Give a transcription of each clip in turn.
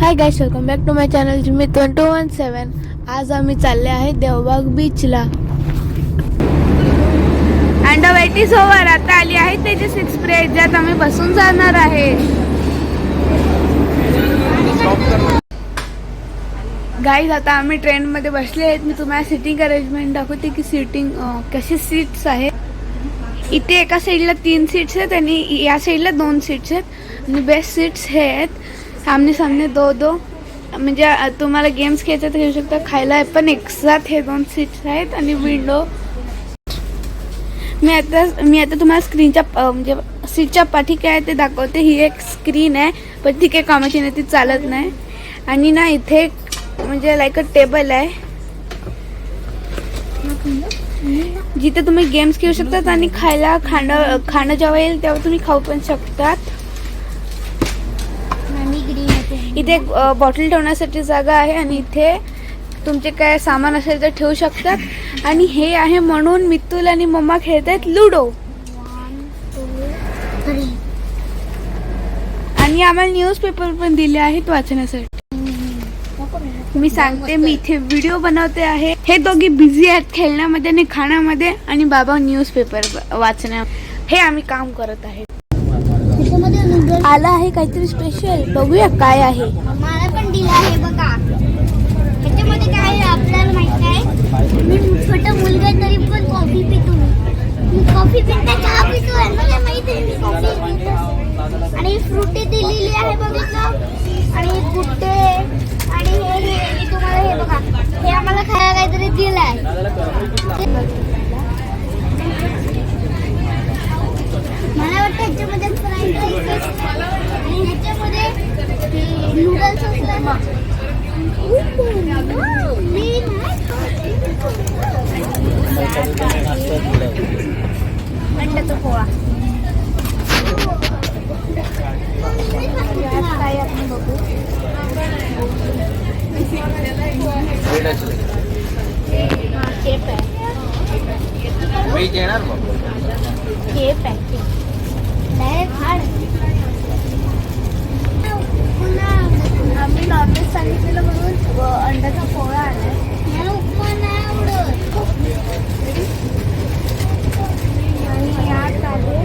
Hi guys welcome back to my channel me twenty one seven आज आम्ही चालले आहे देवबाग बीचला अँड वेटीज ओव्हर आता आली आहे त्याची सिक्स प्रेस ज्यात आम्ही बसून जाणार आहे. गाईज आता आम्ही ट्रेनमध्ये बसले आहेत. मी तुम्हाला सिटिंग अरेंजमेंट दाखवते की सिटिंग कशी सीट्स आहेत. इथे एका साईडला तीन सीट्स आहेत आणि या साईडला दोन सीट्स आहेत. आणि बेस्ट सीट्स हे आहेत. सामने सामने दो दो. म्हणजे तुम्हाला गेम्स खेळायचं तर खेळू शकता. खायला पण एकसाथ हे दोन सीट्स आहेत आणि विंडो मी आता मी आता तुम्हाला स्क्रीनच्या म्हणजे सीटच्या पाठी काय आहे ते दाखवते. ही एक स्क्रीन आहे पण ती काही कामाची नाही ती चालत नाही. आणि ना इथे म्हणजे लाईक अ टेबल आहे. जिथे तुम्ही गेम्स खेळू शकतात आणि खायला खाणं खाणं जेव्हा येईल तेव्हा तुम्ही खाऊ पण शकतात. इथे एक बॉटल ठेवण्यासाठी जागा आहे आणि इथे तुमचे काय सामान असेल तर ठेवू शकतात. आणि हे आहे म्हणून मित्तूल आणि मम्मा खेळत आहेत लुडो. आणि आम्हाला न्यूजपेपर पण दिले आहेत वाचण्यासाठी. मी सांगते मी इथे व्हिडिओ बनवते आहे. हे दोघे बिझी आहेत खेळण्यामध्ये आणि खाण्यामध्ये आणि बाबा न्यूजपेपर वाचण्या हे आम्ही काम करत आहे. आला आहे काहीतरी स्पेशल बघूया काय आहे. मला पण दिलं आहे बघा. ह्याच्यामध्ये काय आहे आपल्याला माहीत आहे? मी छोटा मुलगा तरी पण कॉफी पितो. मी कॉफी पिता चहा पितो आहे मला माहीत आहे मी कॉफी पितो. आणि फ्रुटी दिलेली आहे बघितलं आणि गुट्टे आणि हे तुम्हाला हे बघा. हे आम्हाला खायला काहीतरी दिलं आहे मला वाटतं ह्याच्यामध्ये फ्राईड राईस असतं आणि ह्याच्यामध्ये नूडल्स असतात मी अंड्याचा पोळा काय आपण बघू हा केप आहे वेज येणार मग केप आहे डायरेक्ट हाड आम्ही नॉनव्हेज सांगितलेलं म्हणून अ, अंड्याचा पोळा आलाय मला उपमा नाही आवडत आणि यात आहे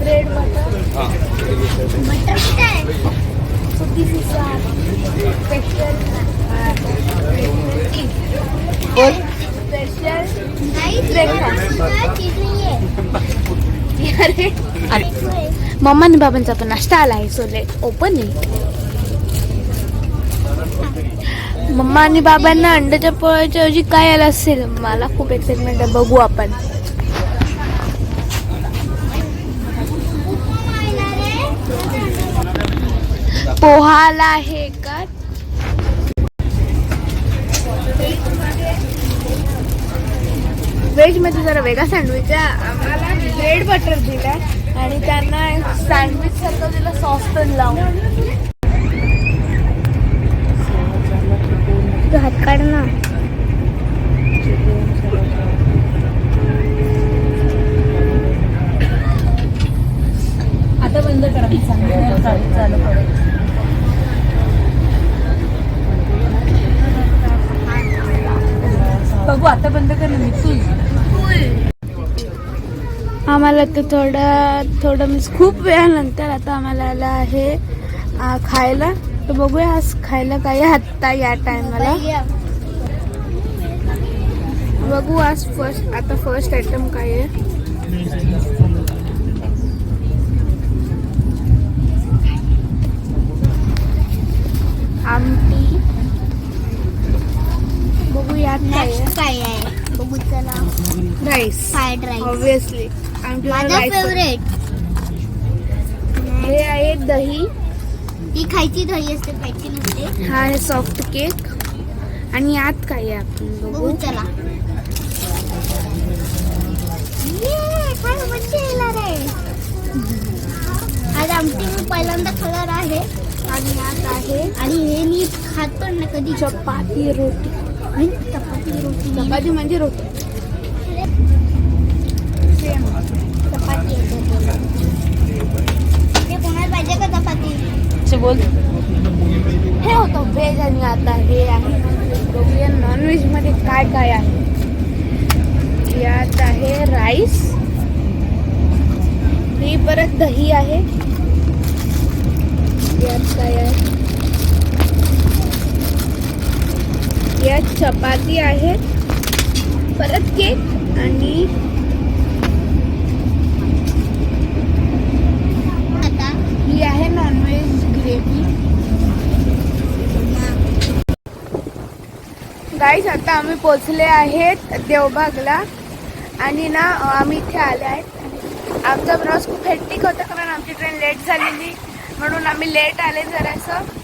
ब्रेड बटर बटर काय सुकी पिझ्झा स्पेशल स्पेशल मम्मा आणि बाबांचा पण नाश्ता आला आहे सो लेट ओपन मम्मा आणि बाबांना अंड्याच्या पोळ्याच्या ऐवजी काय आलं असेल? मला खूप एक्साइटमेंट आहे बघू आपण. पोहा आला आहे का व्हेजमध्ये जरा वेगळा सँडविच आहे. आम्हाला ब्रेड बटर दिला आणि त्यांना सँडविच सारखं तिला सॉस पण लावून. तू हात काढ ना. आता बंद करा. मी सांगितलं चालू चालू करू बघू आता बंद कर ना आम्हाला तर थोडं थोडं मीन्स खूप वेळानंतर आता आम्हाला आलं आहे खायला. तर बघूया आज खायला काय आत्ता या टायमाला बघू आज फर्स्ट आता फर्स्ट आयटम काय आहे. आमटी. बघू यात काय आहे? राईस फ्राईड राईस ऑब्विसली माझा फेवरेट हे आहे दही. ती खायची दही असते प्यायची नसते. हा आहे सॉफ्ट केक आणि यात काय आहे आपण बघू? चला. आज आमटी मी पहिल्यांदा खाणार आहे. आणि यात आहे आणि हे मी खात पण नाही कधी. चपाती रोटी. चपाती म्हणजे रोटी. चपाती ते कोणाला पाहिजे का चपाती बोल. हे होतं व्हेज आणि आता हे आहे बघूया नॉनव्हेजमध्ये काय काय आहे. यात आहे राईस ही परत दही आहे. यात काय आहे? यात चपाती आहे. परत केक आणि ही आहे नॉनव्हेज ग्रेव्ही गाईज आता आम्ही पोचले आहेत देवबागला. आणि ना आम्ही इथे आले आहेत. आमचा प्रवास खूप हेक्टिक होता कारण आमची ट्रेन लेट झालेली. म्हणून आम्ही लेट आले जरासं.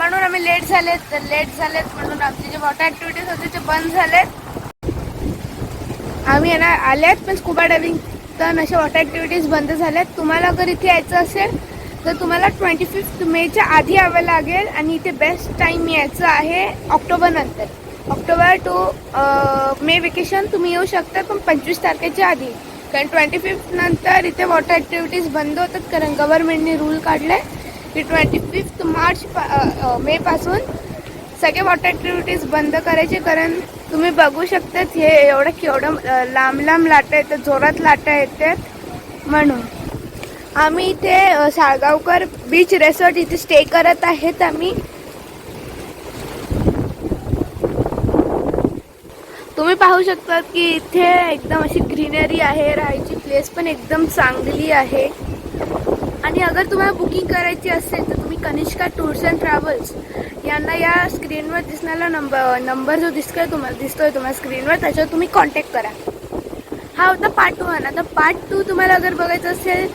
म्हणून आम्ही लेट झाले लेट झालेत म्हणून आमचे जे वॉटर ॲक्टिव्हिटीज होते ते बंद झालेत. आम्ही येणार आल्यात पण स्कुबा डायविंग तर अशा वॉटर ॲक्टिव्हिटीज बंद झाल्यात. तुम्हाला जर इथे यायचं असेल तर तुम्हाला ट्वेंटी फिफ्थ मेच्या आधी यावं लागेल आणि इथे बेस्ट टाईम यायचं आहे ऑक्टोबर नंतर. ऑक्टोबर टू मे वेकेशन तुम्ही येऊ शकता पण पंचवीस तारखेच्या आधी. कारण ट्वेंटी फिफ्थ नंतर इथे वॉटर ॲक्टिव्हिटीज बंद होतात कारण गव्हर्नमेंटने रूल काढलाय. की ट्वेंटी फिफ्थ मार्च मे पासून सगळे वॉटर ॲक्टिव्हिटीज बंद करायचे कारण तुम्ही बघू शकतात हे एवढं केवढं अ, लांब लांब लाटा येतात जोरात लाटा येतात म्हणून. आम्ही इथे साळगावकर बीच रेसॉर्ट इथे स्टे करत आहेत आम्ही. तुम्ही पाहू शकता की इथे एकदम अशी ग्रीनरी आहे राहायची प्लेस पण एकदम चांगली आहे. आणि अगर तुम्हाला बुकिंग करायची असेल तर तुम्ही कनिष्का टूर्स अँड ट्रॅव्हल्स यांना या स्क्रीनवर दिसणारा नंबर नंबर जो दिसतोय तुम्हाला दिसतोय तुम्हाला स्क्रीनवर त्याच्यावर तुम्ही कॉन्टॅक्ट करा. हा होता पार्ट वन आता पार्ट टू तुम्हाला अगर बघायचं असेल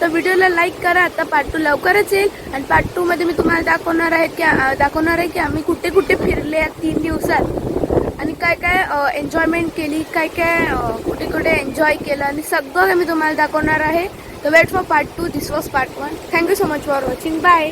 तर व्हिडिओला लाईक करा. आता पार्ट टू लवकरच येईल आणि पार्ट टूमध्ये मी तुम्हाला दाखवणार आहे की दाखवणार आहे की आम्ही कुठे कुठे फिरले या तीन दिवसात. आणि काय काय एन्जॉयमेंट केली काय काय कुठे कुठे एन्जॉय केलं आणि सगळं मी तुम्हाला दाखवणार आहे. तर wait for part two this was part one thank you so much for watching bye